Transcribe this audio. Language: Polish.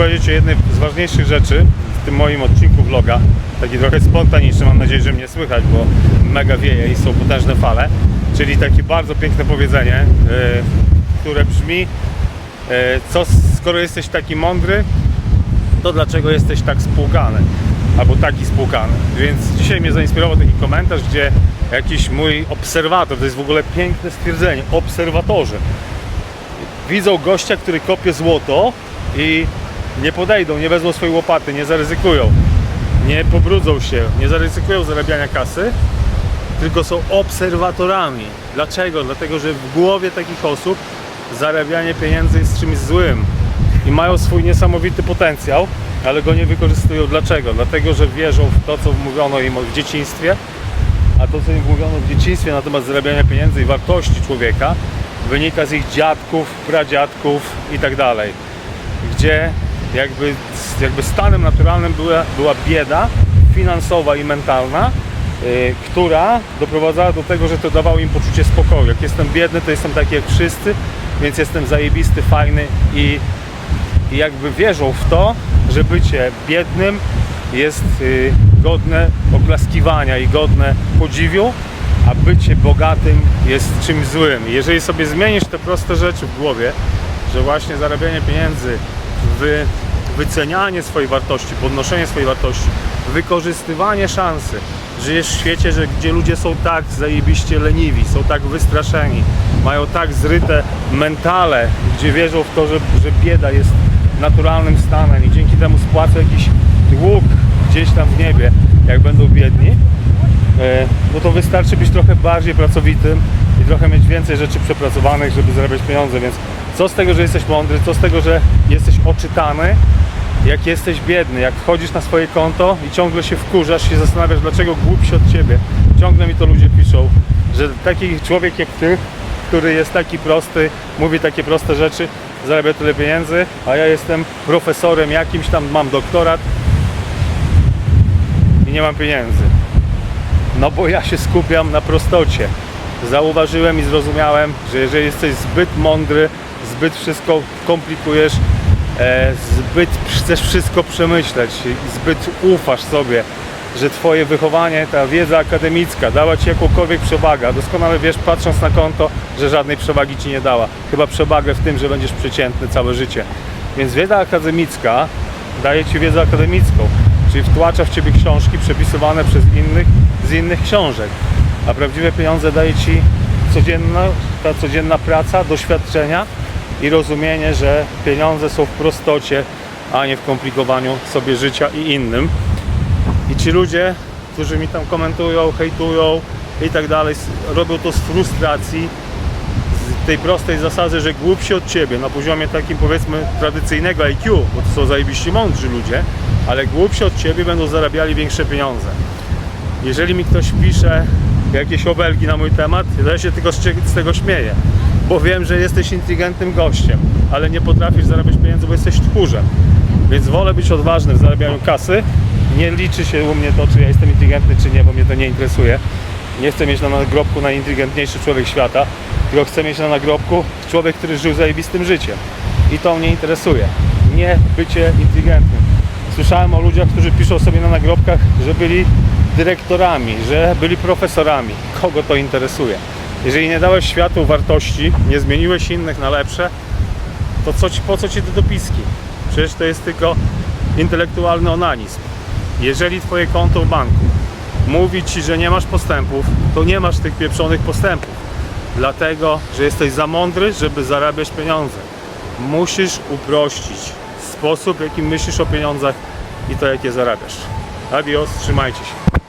powiedzieć o jednej z ważniejszych rzeczy w tym moim odcinku vloga. Taki trochę spontaniczny, mam nadzieję, że mnie słychać, bo mega wieje i są potężne fale. Czyli takie bardzo piękne powiedzenie, e, które brzmi e, co, skoro jesteś taki mądry, to dlaczego jesteś tak spłukany? Albo taki spłukany. Więc dzisiaj mnie zainspirował taki komentarz, gdzie jakiś mój obserwator, to jest w ogóle piękne stwierdzenie, obserwatorzy, widzą gościa, który kopie złoto i nie podejdą, nie wezmą swojej łopaty, nie zaryzykują, nie pobrudzą się, nie zaryzykują zarabiania kasy, tylko są obserwatorami. Dlaczego? Dlatego, że w głowie takich osób zarabianie pieniędzy jest czymś złym i mają swój niesamowity potencjał, ale go nie wykorzystują. Dlaczego? Dlatego, że wierzą w to, co mówiono im w dzieciństwie, a to, co im mówiono w dzieciństwie na temat zarabiania pieniędzy i wartości człowieka, wynika z ich dziadków, pradziadków i tak dalej, gdzie jakby, jakby stanem naturalnym była, była bieda finansowa i mentalna, y, która doprowadzała do tego, że to dawało im poczucie spokoju. Jak jestem biedny, to jestem taki jak wszyscy, więc jestem zajebisty, fajny i, i jakby wierzą w to, że bycie biednym jest y, godne oklaskiwania i godne podziwiu, a bycie bogatym jest czymś złym. Jeżeli sobie zmienisz te proste rzeczy w głowie, że właśnie zarabianie pieniędzy, wy, wycenianie swojej wartości, podnoszenie swojej wartości, wykorzystywanie szansy. Żyjesz w świecie, że, gdzie ludzie są tak zajebiście leniwi, są tak wystraszeni, mają tak zryte mentale, gdzie wierzą w to, że, że bieda jest naturalnym stanem i dzięki temu spłacą jakiś dług gdzieś tam w niebie, jak będą biedni, e, no to wystarczy być trochę bardziej pracowitym trochę mieć więcej rzeczy przepracowanych, żeby zarabiać pieniądze, więc co z tego, że jesteś mądry, co z tego, że jesteś oczytany, jak jesteś biedny, jak wchodzisz na swoje konto i ciągle się wkurzasz, się zastanawiasz, dlaczego głupsi od ciebie. Ciągle mi to ludzie piszą, że taki człowiek jak ty, który jest taki prosty, mówi takie proste rzeczy, zarabia tyle pieniędzy, a ja jestem profesorem jakimś tam, mam doktorat i nie mam pieniędzy. No bo ja się skupiam na prostocie. Zauważyłem i zrozumiałem, że jeżeli jesteś zbyt mądry, zbyt wszystko komplikujesz, e, zbyt chcesz wszystko przemyśleć, zbyt ufasz sobie, że twoje wychowanie, ta wiedza akademicka dała ci jakąkolwiek przewagę, a doskonale wiesz, patrząc na konto, że żadnej przewagi ci nie dała. Chyba przewagę w tym, że będziesz przeciętny całe życie. Więc wiedza akademicka daje ci wiedzę akademicką, czyli wtłacza w ciebie książki przepisywane przez innych z innych książek. A prawdziwe pieniądze daje ci codzienna, ta codzienna praca, doświadczenia i rozumienie, że pieniądze są w prostocie, a nie w komplikowaniu sobie życia i innym. I ci ludzie, którzy mi tam komentują, hejtują i tak dalej, robią to z frustracji, z tej prostej zasady, że głupsi od ciebie na poziomie takim powiedzmy tradycyjnego IQ, bo to są zajebiści mądrzy ludzie, ale głupsi od ciebie będą zarabiali większe pieniądze. Jeżeli mi ktoś pisze jakieś obelgi na mój temat, ja się tylko z tego śmieję, bo wiem, że jesteś inteligentnym gościem, ale nie potrafisz zarabiać pieniędzy, bo jesteś tchórzem. Więc wolę być odważny w zarabianiu kasy. Nie liczy się u mnie to, czy ja jestem inteligentny, czy nie, bo mnie to nie interesuje. Nie chcę mieć na nagrobku najinteligentniejszy człowiek świata, tylko chcę mieć na nagrobku człowiek, który żył zajebistym życiem. I to mnie interesuje. Nie bycie inteligentnym. Słyszałem o ludziach, którzy piszą sobie na nagrobkach, że byli dyrektorami, że byli profesorami. Kogo to interesuje? Jeżeli nie dałeś światu wartości, nie zmieniłeś innych na lepsze, to co ci, po co ci te dopiski? Przecież to jest tylko intelektualny onanizm. Jeżeli twoje konto w banku mówi ci, że nie masz postępów, to nie masz tych pieprzonych postępów. Dlatego, że jesteś za mądry, żeby zarabiać pieniądze. Musisz uprościć sposób, w jaki myślisz o pieniądzach i to, jakie zarabiasz. Adios, trzymajcie się.